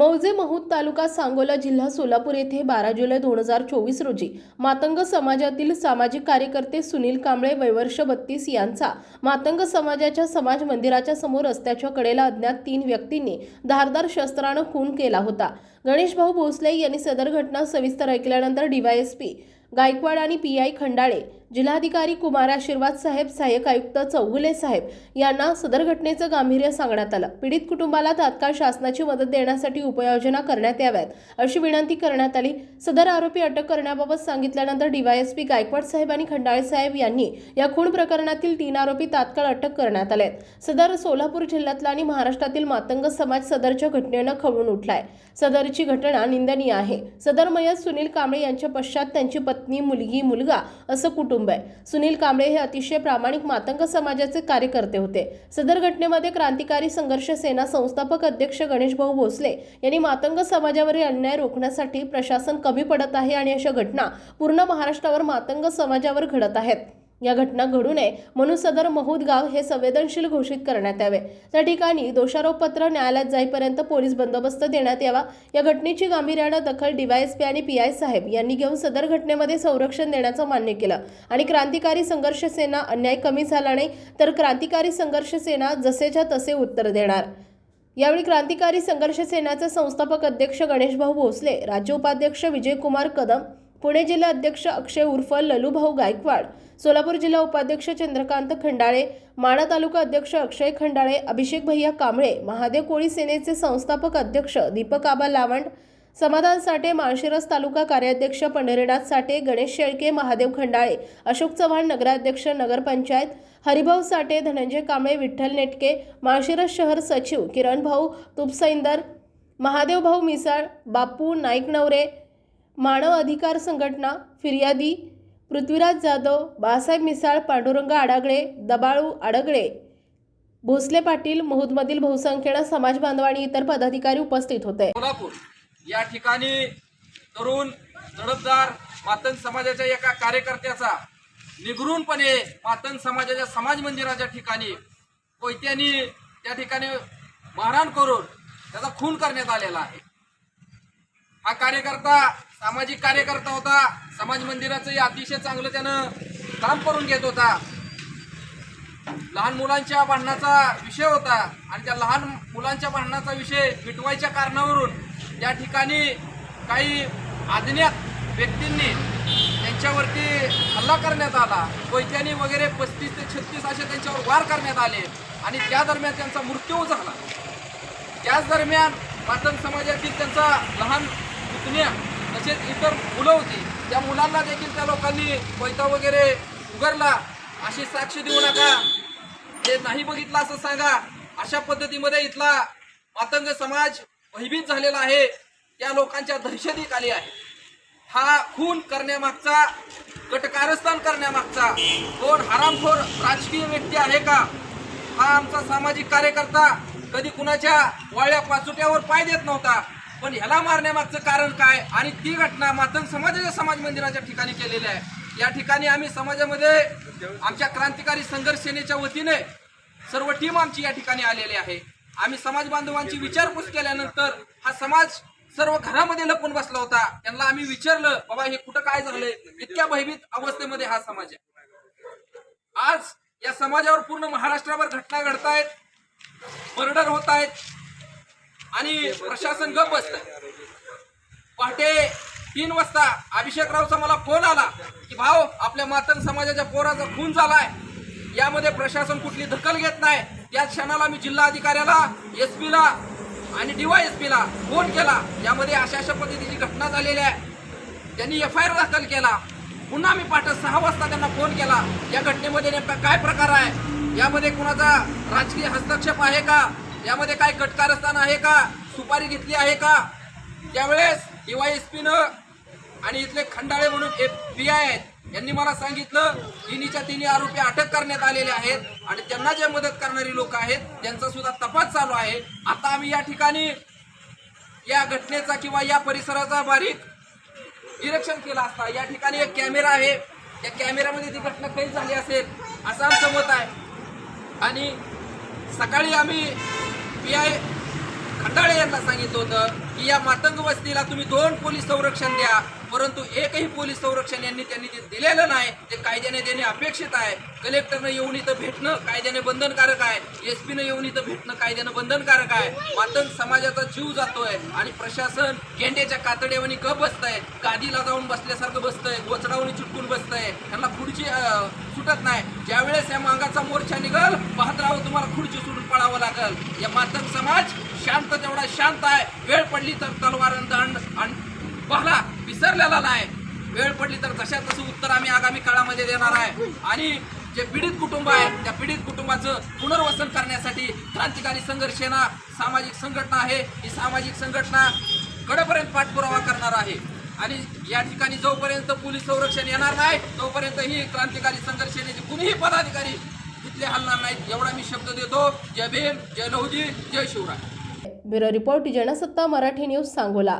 मौजे महूद तालुका सांगोला जिल्हा सोलापूर येथे बारा जुलै दोन हजार चोवीस रोजी मातंग समाजातील सामाजिक कार्यकर्ते सुनील कांबळे वयवर्ष बत्तीस यांचा मातंग समाजाच्या समाज मंदिराच्या समोर रस्त्याच्या कडेला अज्ञात तीन व्यक्तींनी धारदार शस्त्रानं खून केला होता. गणेश भाऊ भोसले यांनी सदर घटना सविस्तर ऐकल्यानंतर डीवायएसपी गायकवाड आणि पी आय खंडाळे जिल्हाधिकारी कुमार आशीर्वाद साहेब सहाय्यक आयुक्त चौगुले साहेब यांना सदर घटनेचं गांभीर्य सांगण्यात आलं. पीडित कुटुंबाला तात्काळ शासनाची मदत देण्यासाठी उपाययोजना करण्यात याव्यात अशी विनंती करण्यात आली. सदर आरोपी अटक करण्याबाबत सांगितल्यानंतर डीवायएसपी गायकवाड साहेब आणि खंडाळे साहेब यांनी या खून प्रकरणातील तीन आरोपी तात्काळ अटक करण्यात आले सदर सोलापूर जिल्ह्यातला आणि महाराष्ट्रातील मातंग समाज सदरच्या घटनेनं खवळून उठलाय. सदरची घटना निंदनीय आहे. सदर मयत सुनील कांबळे यांच्या पश्चात त्यांची पत्नी मुलगी मुलगा असं कुटुंब आहे. सुनील कांबळे हे अतिशय प्रामाणिक मातंग समाजाचे कार्यकर्ते होते. सदर घटनेमध्ये क्रांतिकारी संघर्ष सेना संस्थापक अध्यक्ष गणेश भाऊ भोसले यांनी मातंग समाजावरील अन्याय रोखण्यासाठी प्रशासन कमी पडत आहे आणि अशा घटना पूर्ण महाराष्ट्रावर मातंग समाजावर घडत आहेत. या घटना घडू नये म्हणून सदर महूद गाव हे संवेदनशील घोषित करण्यात यावे. त्या ठिकाणी दोषारोपपत्र न्यायालयात जाईपर्यंत पोलीस बंदोबस्त देण्यात यावा. या घटनेची गांभीर्यानं दखल डीवायएसपी आणि पी आय साहेब यांनी घेऊन सदर घटनेमध्ये संरक्षण देण्याचं मान्य केलं. आणि क्रांतिकारी संघर्ष सेना अन्याय कमी झाला नाही तर क्रांतिकारी संघर्ष सेना जसेच्या तसे उत्तर देणार. यावेळी क्रांतिकारी संघर्ष सेनाचे संस्थापक अध्यक्ष गणेशभाऊ भोसले राज्य उपाध्यक्ष विजयकुमार कदम पुणे जिल्हा अध्यक्ष अक्षय उर्फ ललूभाऊ गायकवाड सोलापूर जिल्हा उपाध्यक्ष चंद्रकांत खंडाळे माणा तालुका अध्यक्ष अक्षय खंडाळे अभिषेक भैया कांबळे महादेव कोळी सेनेचे संस्थापक अध्यक्ष दीपक आबा लावंड समाधान साठे माळशिरस तालुका कार्याध्यक्ष पंढरीनाथ साठे गणेश शेळके महादेव खंडाळे अशोक चव्हाण नगराध्यक्ष नगरपंचायत हरिभाऊ साठे धनंजय कांबळे विठ्ठल नेटके माळशिरस शहर सचिव किरण भाऊ तुपसैंदर महादेव भाऊ मिसाळ बापू नाईक नवरे मानव अधिकार संघटना फिर्यादी पृथ्वीराज जाधव बाळासाहेब मिसाळ पांडुरंग आडागळे दबाळू आडगळे भोसले पाटील महूदमधील बहुसंख्येनं समाज बांधव आणि इतर पदाधिकारी उपस्थित होते. कोल्हापूर या ठिकाणी तरुण तडफदार मातंग समाजाच्या एका कार्यकर्त्याचा निगरूनपणे मातंग समाजाच्या समाज मंदिराच्या ठिकाणी कोयत्यांनी त्या ठिकाणी मारहाण करून त्याचा खून करण्यात आलेला आहे. हा कार्यकर्ता सामाजिक कार्यकर्ता होता. समाज मंदिराचंही अतिशय चांगलं त्यानं काम करून घेत होता. लहान मुलांच्या भांडणाचा विषय होता आणि त्या लहान मुलांच्या भांडणाचा विषय मिटवायच्या कारणावरून या ठिकाणी काही अज्ञात व्यक्तींनी त्यांच्यावरती हल्ला करण्यात आला. कोयत्यानी वगैरे पस्तीस ते छत्तीस असे त्यांच्यावर वार करण्यात आले आणि त्या दरम्यान त्यांचा मृत्यू झाला. त्याच दरम्यान पाटण समाजातील त्यांचा लहान पुतण्या तसेच इतर मुलं होती. त्या मुलांना देखील त्या लोकांनी पैसा वगैरे उघडला. अशी साक्ष देऊ नका. ते नाही बघितलं असं सांगा. अशा पद्धतीमध्ये इथला मातंग समाज भयभीत झालेला आहे. त्या लोकांच्या दहशतीत आली आहे. हा खून करण्यामागचा कटकारस्थान करण्यामागचा कोण हरामखोर राजकीय व्यक्ती आहे का? हा आमचा सामाजिक कार्यकर्ता कधी कुणाच्या वाळ्या पाचुट्यावर पाय देत नव्हता. पण ह्याला मारण्यामागचं कारण काय? आणि ती घटना मातंग समाजाच्या समाज मंदिराच्या ठिकाणी केलेली आहे. या ठिकाणी आम्ही समाजामध्ये आमच्या क्रांतिकारी संघर्ष सेनेच्या वतीने सर्व टीम आमची या ठिकाणी आलेली आहे. आम्ही समाज बांधवांची विचारपूस केल्यानंतर हा समाज सर्व घरामध्ये लपून बसला होता. त्यांना आम्ही विचारलं बाबा हे कुठं काय झालंय? इतक्या भयभीत अवस्थेमध्ये हा समाज आहे. आज या समाजावर पूर्ण महाराष्ट्रावर घटना घडतायत मर्डर होत आहेत आणि प्रशासन गप बसत पहाटे तीन वाजता अभिषेकरावचा मला फोन आला की भाऊ आपल्या मातंग समाजाच्या पोराचा खून झालाय. यामध्ये प्रशासन कुठली दखल घेत नाही. त्या क्षणाला मी जिल्हा अधिकाऱ्याला एस पीला आणि डीवाय पीला फोन केला. यामध्ये अशा अशा पद्धतीची घटना झालेली आहे. त्यांनी एफ आय आर दाखल केला. पुन्हा मी पाठ सहा वाजता त्यांना फोन केला. या घटनेमध्ये नेमका काय प्रकार आहे? यामध्ये कुणाचा राजकीय हस्तक्षेप आहे का? यामध्ये काय कटकारस्थान आहे का? सुपारी घेतली आहे का? त्यावेळेस डीवायएसपीनं आणि इथले खंडाळे म्हणून एफ पी आय आहेत यांनी मला सांगितलं तिन्हीच्या तिन्ही आरोपी अटक करण्यात आलेले आहेत आणि त्यांना जे मदत करणारी लोक आहेत त्यांचा सुद्धा तपास चालू आहे. आता आम्ही या ठिकाणी या घटनेचा किंवा या परिसराचा बारीक निरीक्षण केलं असता या ठिकाणी एक कॅमेरा आहे. त्या कॅमेऱ्यामध्ये ती घटना कैद झाली असेल असं आमचं मत आहे. आणि सकाळी आम्ही पी आय खंडाळे यांना सांगितलं होतं की या मातंग वस्तीला तुम्ही दोन पोलीस संरक्षण द्या. परंतु एकही पोलीस संरक्षण यांनी त्यांनी जे दिलेलं नाही ते कायद्याने देणे अपेक्षित आहे. कलेक्टरनं येऊन इथं भेटणं कायद्याने बंधनकारक आहे. एस पीनं येऊन इथं भेटणं कायद्यानं बंधनकारक आहे. मातंग समाजाचा जीव जातोय आणि प्रशासन गेंड्याच्या कातड्यावानी ग बसतंय. गादीला जाऊन बसल्यासारखं बसतंय. गोचडावणी चुटकून बसतंय. त्यांना खुर्ची सुटत नाही. ज्यावेळेस या मागाचा मोर्चा निघल पाहत तुम्हाला खुर्ची सुटून पडावं लागल. या मातंग समाज शांत तेवढा शांत आहे. वेळ पडली तर तलवार दंड आणि पाहला विसरलेला नाही. वेळ पडली तर तशा तसं उत्तर आम्ही आगामी काळामध्ये देणार आहे. आणि जे पीडित कुटुंब आहे त्या पीडित कुटुंबाचं पुनर्वसन करण्यासाठी क्रांतिकारी संघर्ष सेना सामाजिक संघटना आहे ही सामाजिक संघटना कडेपर्यंत पाठपुरावा करणार आहे. आणि या ठिकाणी जोपर्यंत पोलीस संरक्षण येणार नाही तोपर्यंत ही क्रांतिकारी संघर्ष सेनेचे कुणीही पदाधिकारी तिथले हलणार नाहीत एवढा मी शब्द देतो. जय भीम जय लहुजी जय Shivray. Bureau report Jansatta Marathi news Sangola.